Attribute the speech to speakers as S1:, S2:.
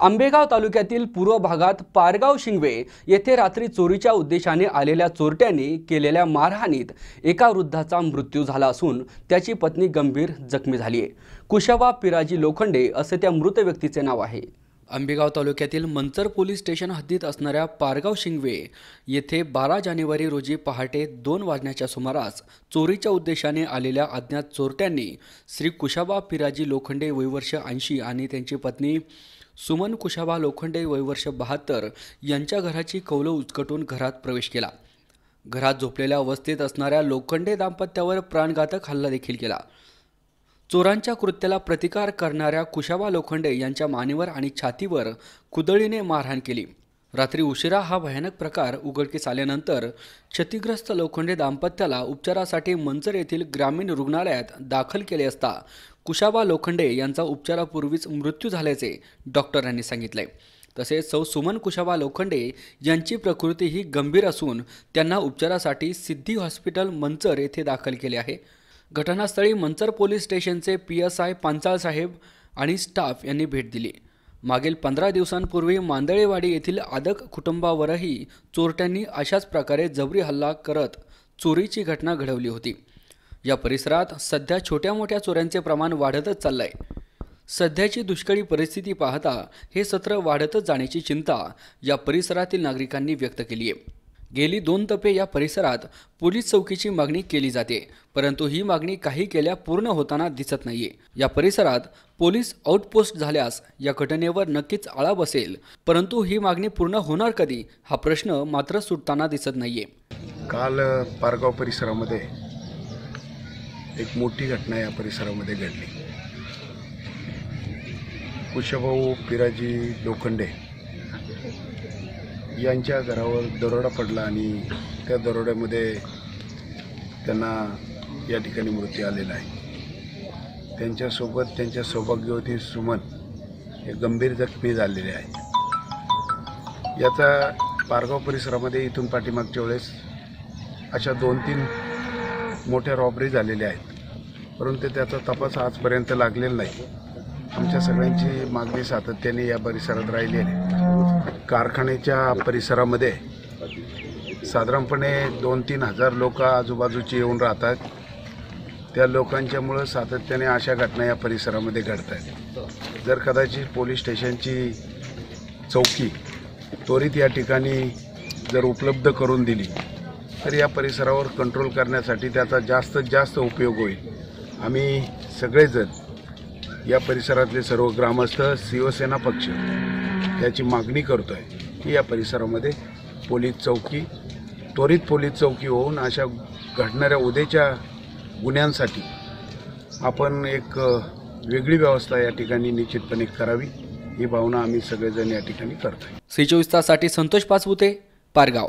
S1: आंबेगाव तालुक्यातील पूर्व भागात पारगाव शिंगवे येथे रात्री चोरीच्या उद्देशाने आलेल्या चोरट्यांनी केलेल्या मारहाणीत एका वृद्धाचा मृत्यू झाला असून त्याची पत्नी गंभीर जखमी झाली आहे. कुशाबा पिराजी लोखंडे असे त्या मृत व्यक्तीचे नाव आहे. आंबेगाव तालुक्यातील मंचर पोलीस स्टेशन हद्दीत असणाऱ्या पारगाव शिंगवे येथे बारा जानेवारी रोजी पहाटे दोन वाजण्याच्या सुमारास चोरीच्या उद्देशाने आलेल्या अज्ञात चोरट्यांनी श्री कुशाबा पिराजी लोखंडे वयवर्ष ऐंशी आणि त्यांची पत्नी सुमन कुशाबा लोखंडे वयवर्ष बहात्तर यांच्या घराची कौलं उचकटून घरात प्रवेश केला. घरात झोपलेल्या अवस्थेत असणाऱ्या लोखंडे दाम्पत्यावर प्राणघातक हल्ला देखील केला. चोरांच्या कृत्याला प्रतिकार करणाऱ्या कुशाबा लोखंडे यांच्या मानेवर आणि छातीवर कुदळीने मारहाण केली. रात्री उशिरा हा भयानक प्रकार उघडकीस आल्यानंतर क्षतिग्रस्त लोखंडे दाम्पत्याला उपचारासाठी मंचर येथील ग्रामीण रुग्णालयात दाखल केले असता कुशाबा लोखंडे यांचा उपचारापूर्वीच मृत्यू झाल्याचे डॉक्टरांनी सांगितले. तसेच सौ सुमन कुशाबा लोखंडे यांची प्रकृती ही गंभीर असून त्यांना उपचारासाठी सिद्धी हॉस्पिटल मंचर येथे दाखल केले आहे. घटनास्थळी मंचर पोलीस स्टेशनचे पी एस आय पांचाळ साहेब आणि स्टाफ यांनी भेट दिली. मागील पंधरा दिवसांपूर्वी मांदळेवाडी येथील आदक कुटुंबावरही चोरट्यांनी अशाच प्रकारे जबरी हल्ला करत चोरीची घटना घडवली होती. या परिसरात सध्या छोट्या मोठ्या चोऱ्यांचे प्रमाण वाढतच चाललंय. सध्याची दुष्काळी परिस्थिती पाहता हे सत्र वाढतच जाण्याची चिंता या परिसरातील नागरिकांनी व्यक्त केली आहे गेली दोन तपे या परिसरात पोलीस चौकीची मागणी केली जाते परंतु ही मागणी काही केल्या पूर्ण होताना दिसत नाहीये. या परिसरात पोलीस आउटपोस्ट झाल्यास या घटनेवर नक्कीच आळा बसेल परंतु ही मागणी पूर्ण होणार कधी हा प्रश्न मात्र सुटताना दिसत नाहीये.
S2: काल पारगाव परिसरामध्ये एक मोठी घटना या परिसरामध्ये घडली. कुशभाऊ पिराजी लोखंडे यांच्या घरावर दरोडा पडला आणि त्या दरोड्यामध्ये त्यांना या ठिकाणी मृत्यू आलेला आहे. त्यांच्यासोबत त्यांच्या सौभाग्यवती सुमन हे गंभीर जखमी झालेले आहेत. याचा पारगाव परिसरामध्ये इथून पाठीमागच्या वेळेस अशा दोन तीन मोठ्या रॉबरी झालेल्या आहेत. परंतु त्याचा तपास आजपर्यंत लागलेला नाही. आमच्या सगळ्यांची मागणी सातत्याने या परिसरात राहिली आहे. कारखान्याच्या परिसरामध्ये साधारणपणे दोन तीन हजार लोक आजूबाजूची येऊन राहतात. त्या लोकांच्यामुळं सातत्याने अशा घटना या परिसरामध्ये घडत आहेत जर कदाचित पोलीस स्टेशनची चौकी त्वरित या ठिकाणी जर उपलब्ध करून दिली तर या परिसरावर कंट्रोल करण्यासाठी त्याचा जास्तीत जास्त उपयोग होईल. आम्ही सगळेजण या परिसरातले सर्व ग्रामस्थ शिवसेना पक्ष याची मागणी करतो आहे की या परिसरामध्ये पोलीस चौकी त्वरित पोलीस चौकी होऊन अशा घडणाऱ्या उद्याच्या गुन्ह्यांसाठी आपण एक वेगळी व्यवस्था या ठिकाणी निश्चितपणे करावी. ही भावना आम्ही सगळेजण या ठिकाणी करतो आहे
S1: सी चोवीस ताससाठी संतोष पाचपुते पारगाव.